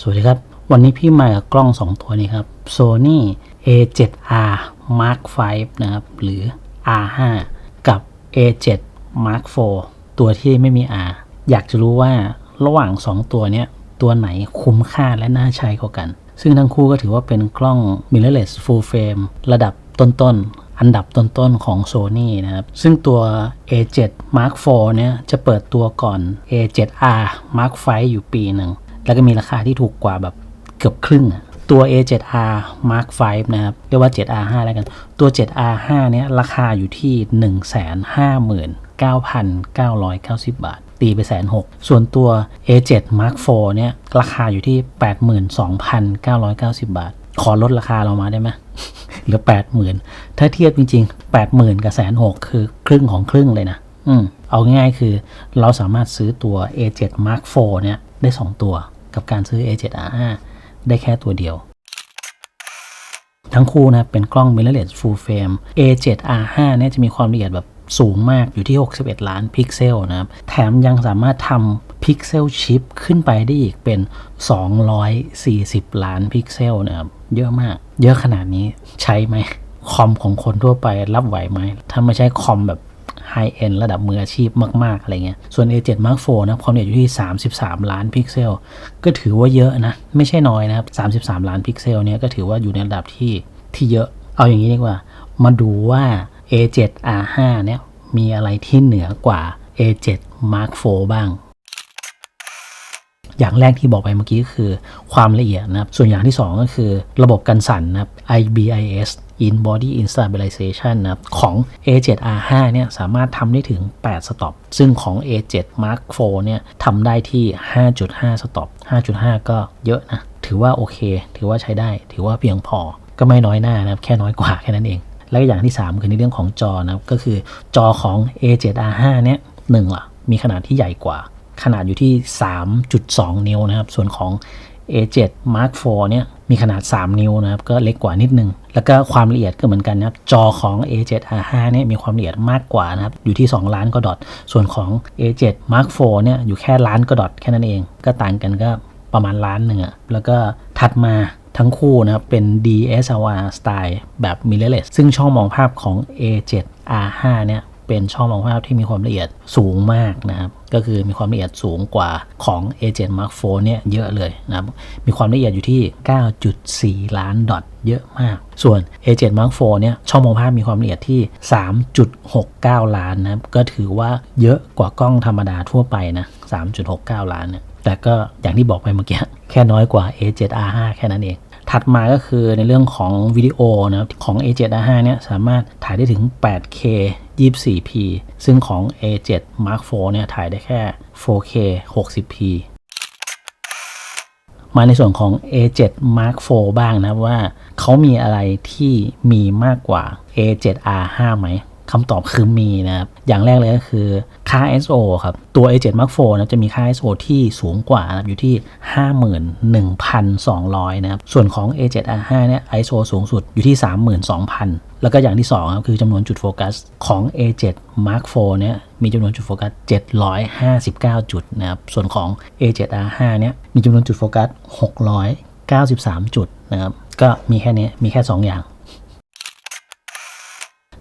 สวัสดีครับ วันนี้พี่มากับกล้อง 2 ตัวนี้ครับ Sony A7R Mark V นะครับ หรือ R5 กับ A7 Mark IV ตัวที่ไม่มี R อยากจะรู้ว่าระหว่าง 2 ตัวเนี้ย ตัวไหนคุ้มค่าและน่าใช้กว่ากัน ซึ่งทั้งคู่ก็ถือว่าเป็นกล้อง mirrorless full frame ระดับต้นๆ อันดับต้นๆ ของ Sony นะครับ ซึ่งตัว A7 Mark IV เนี่ยจะเปิดตัวก่อน A7R Mark V อยู่ปีหนึ่ง แล้วก็มีราคาที่ถูกกว่าแบบเกือบครึ่งตัว A7R Mark V นะครับ เรียกว่า 7R5 แล้วกัน ตัว 7R5 เนี่ยราคาอยู่ที่ 159,990 บาท ตีไปแสนหกส่วนตัว A7 Mark IV เนี่ยราคาอยู่ที่ 82,990 บาท ขอลดราคาเรามาได้ไหมเหลือ 80,000 ถ้าเทียบจริง ๆ 80,000 กับแสนหกคือครึ่งของครึ่งเลยนะ อืม เอาง่ายๆคือเราสามารถซื้อตัว A7 Mark IV เนี่ยได้ 2 ตัว กับการซื้อ A7R5 ได้แค่ตัวเดียว ทั้งคู่นะเป็นกล้อง mirrorless full frame A7R5 เนี่ยจะมีความละเอียดแบบสูงมากอยู่ที่ 61 ล้านพิกเซลนะครับ แถมยังสามารถทำพิกเซลชิปขึ้นไปได้อีกเป็น 240 ล้านพิกเซลนะครับ เยอะมาก เยอะขนาดนี้ใช้ไหม คอมของคนทั่วไปรับไหวไหม ถ้าไม่ใช่คอมแบบ ไฮเอ็นระดับมืออาชีพมาก ๆ อะไรเงี้ย ส่วน A7 Mark IV นะความละเอียดอยู่ที่ 33 ล้านพิกเซล ก็ถือว่าเยอะนะ ไม่ใช่น้อยนะครับ 33 ล้านพิกเซลเนี่ยก็ถือว่าอยู่ในระดับที่ที่เยอะ เอาอย่างนี้ดีกว่า มาดูว่า A7R5 เนี่ยมีอะไรที่เหนือกว่า A7 Mark IV บ้าง อย่างแรกที่บอกไปเมื่อกี้ก็คือความละเอียดนะครับ ส่วนอย่างที่ 2 ก็คือระบบกันสั่นนะครับ IBIS In Body Instabilization นะครับของ A7R5 เนี่ยสามารถทำได้ถึง 8 สต็อป ซึ่งของ A7 Mark IV เนี่ยทำได้ที่ 5.5 สต็อป 5.5 ก็เยอะนะ ถือว่าโอเค ถือว่าใช้ได้ ถือว่าเพียงพอ ก็ไม่น้อยหน้านะครับ แค่น้อยกว่าแค่นั้นเอง แล้วก็อย่างที่ 3 คือในเรื่องของจอนะครับ ก็คือจอของ A7R5 เนี่ยหนึ่งล่ะ มีขนาดที่ใหญ่กว่า ขนาดอยู่ที่ 3.2 นิ้วนะครับ ส่วนของ A7 Mark IV เนี่ยมีขนาด 3 นิ้วนะครับ ก็เล็กกว่านิดนึง แล้วก็ความละเอียดก็เหมือนกันนะครับ จอของ A7R5 เนี่ยมีความละเอียดมากกว่านะครับ อยู่ที่ 2 ล้านกว่าดอทส่วนของ A7 Mark IV เนี่ยอยู่แค่ล้านกว่าดอทแค่นั้นเอง ก็ต่างกันก็ประมาณล้านหนึ่งอะแล้วก็ถัดมาทั้งคู่นะครับ เป็น DSLR สไตล์แบบ mirrorless ซึ่งช่องมองภาพของ A7R5 เนี่ย เป็นช่องมองภาพที่มีความละเอียดสูงมากนะครับ ก็คือมีความละเอียดสูงกว่าของ A7 Mark IV เนี่ยเยอะเลยนะครับ มีความละเอียดอยู่ที่ 9.4 ล้านดอทเยอะมาก ส่วน A7 Mark IV เนี่ยช่องมองภาพมีความละเอียดที่ 3.69 ล้านนะครับ ก็ถือว่าเยอะกว่ากล้องธรรมดาทั่วไปนะ 3.69 ล้านเนี่ย แต่ก็อย่างที่บอกไปเมื่อกี้แค่น้อยกว่า A7R5 แค่นั้นเองถัดมาก็คือในเรื่องของวิดีโอนะครับของ A7R5 เนี่ยสามารถถ่ายได้ถึง 8K 24p ซึ่งของ A7 Mark IV เนี่ยถ่ายได้แค่ 4K 60p มาในส่วนของ A7 Mark IV บ้างนะว่าเขามีอะไรที่มีมากกว่า A7R5 ไหม คำตอบคือมีนะครับ อย่างแรกเลยก็คือค่า ISO ครับ ตัว A7 Mark IV นะจะมีค่า ISO ที่สูงกว่านะอยู่ที่ 51,200 นะครับ ส่วนของ A7R5 เนี่ย ISO สูงสุดอยู่ที่ 32,000 แล้วก็อย่างที่2ครับคือจำนวนจุดโฟกัสของ A7 Mark IV เนี่ยมีจำนวนจุดโฟกัส 759 จุดนะครับ ส่วนของ A7R5 เนี่ยมีจำนวนจุดโฟกัส 693 จุดนะครับ ก็มีแค่นี้มีแค่ 2 อย่าง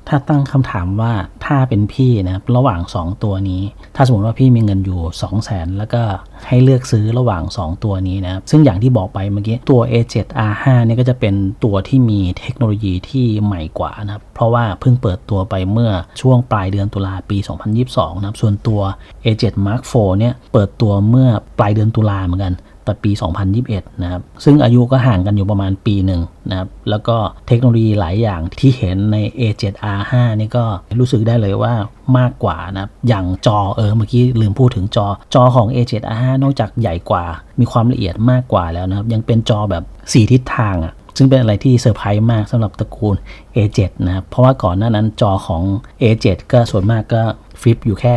ถ้าตั้งคำถามว่าถ้าเป็นพี่นะครับระหว่าง 2 ตัวนี้ ถ้าสมมติว่าพี่มีเงินอยู่ 2 0 0แสนแล้วก็ให้เลือกซื้อระหว่าง 2 ตัวนี้นะครับซึ่งอย่างที่บอกไปเมื่อกี้ตัว A7R5 เนี่ยก็จะเป็นตัวที่มีเทคโนโลยีที่ใหม่กว่านะครับเพราะว่าเพิ่งเปิดตัวไปเมื่อช่วงปลายเดือนตุลาปี 2022 นะครับส่วนตัว A7 Mark IV เนี่ยเปิดตัวเมื่อปลายเดือนตุลาเหมือนกัน แต่ปี 2021 นะครับ ซึ่งอายุก็ห่างกันอยู่ประมาณปีหนึ่งนะครับ แล้วก็เทคโนโลยีหลายอย่างที่เห็นใน A7R5 นี่ก็รู้สึกได้เลยว่ามากกว่านะครับ อย่างจอเออเมื่อกี้ลืมพูดถึงจอ จอของ A7R5 นอกจากใหญ่กว่า มีความละเอียดมากกว่าแล้วนะครับ ยังเป็นจอแบบ 4 ทิศทางอะ่ะซึ่งเป็นอะไรที่เซอร์ไพรส์มากสำหรับตระกูล A7 นะครับ เพราะว่าก่อนหน้านั้นจอของ A7 ก็ส่วนมากก็ฟลิปอยู่แค่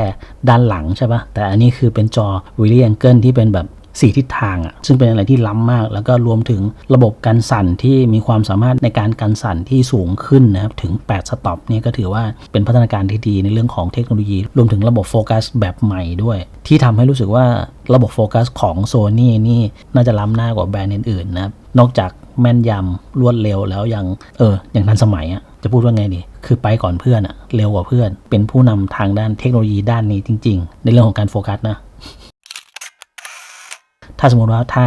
ด้านหลังใช่ปะแต่อันนี้คือเป็นจอวิลเลียงเกิลที่เป็นแบบ 4 ทิศทางอะซึ่งเป็นอะไรที่ล้ำมาก แล้วก็รวมถึงระบบการสั่นที่มีความสามารถในการการสั่นที่สูงขึ้นนะครับถึง 8 สต็อปเนี่ยก็ถือว่าเป็นพัฒนาการที่ดีในเรื่องของเทคโนโลยี รวมถึงระบบโฟกัสแบบใหม่ด้วย ที่ทำให้รู้สึกว่าระบบโฟกัสของ Sony นี่น่าจะล้ำหน้ากว่าแบรนด์อื่นๆนะครับนอกจากแม่นยำรวดเร็วแล้วยังเอออย่างทันสมัยอะ่ะจะพูดว่าไงดี คือไปก่อนเพื่อนอะเร็วกว่าเพื่อน เป็นผู้นำทางด้านเทคโนโลยีด้านนี้จริง ๆ ในเรื่องของการโฟกัสนะ ถ้าสมมติว่าถ้า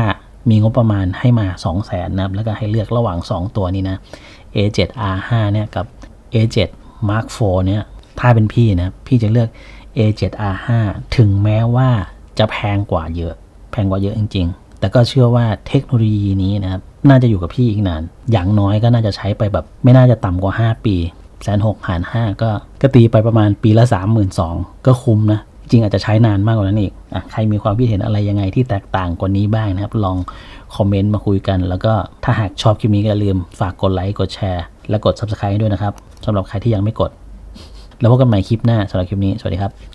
มีงบประมาณให้มา 2 0 0แสนนะครับ แล้วก็ให้เลือกระหว่าง 2 ตัวนี้นะ A7R5 เนี่ยกับ A7 Mark IV เนี่ย ถ้าเป็นพี่นะ พี่จะเลือก A7R5 ถึงแม้ว่าจะแพงกว่าเยอะ แพงกว่าเยอะจริง ๆ แต่ก็เชื่อว่าเทคโนโลยีนี้นะครับ น่าจะอยู่กับพี่อีกนาน อย่างน้อยก็น่าจะใช้ไปแบบ ไม่น่าจะต่ำกว่า 5 ปีแสนหกหารห้าก็ก็ตีไปประมาณปีละ 3 2 0 0 0ก็คุ้มนะ จริงอาจจะใช้นานมากกว่านั้นอีกอใครมีความคิดเห็นอะไรยังไงที่แตกต่างกว่านี้บ้างนะครับ ลองคอมเมนต์มาคุยกัน แล้วก็ถ้าหากชอบคลิปนี้ก็อย่าลืมฝากกดไลค์กดแชร์และกด Subscribe ด้วยนะครับสำหรับใครที่ยังไม่กด แล้วพบกันใหม่คลิปหน้าสำหรับคลิปนี้สวัสดีครับ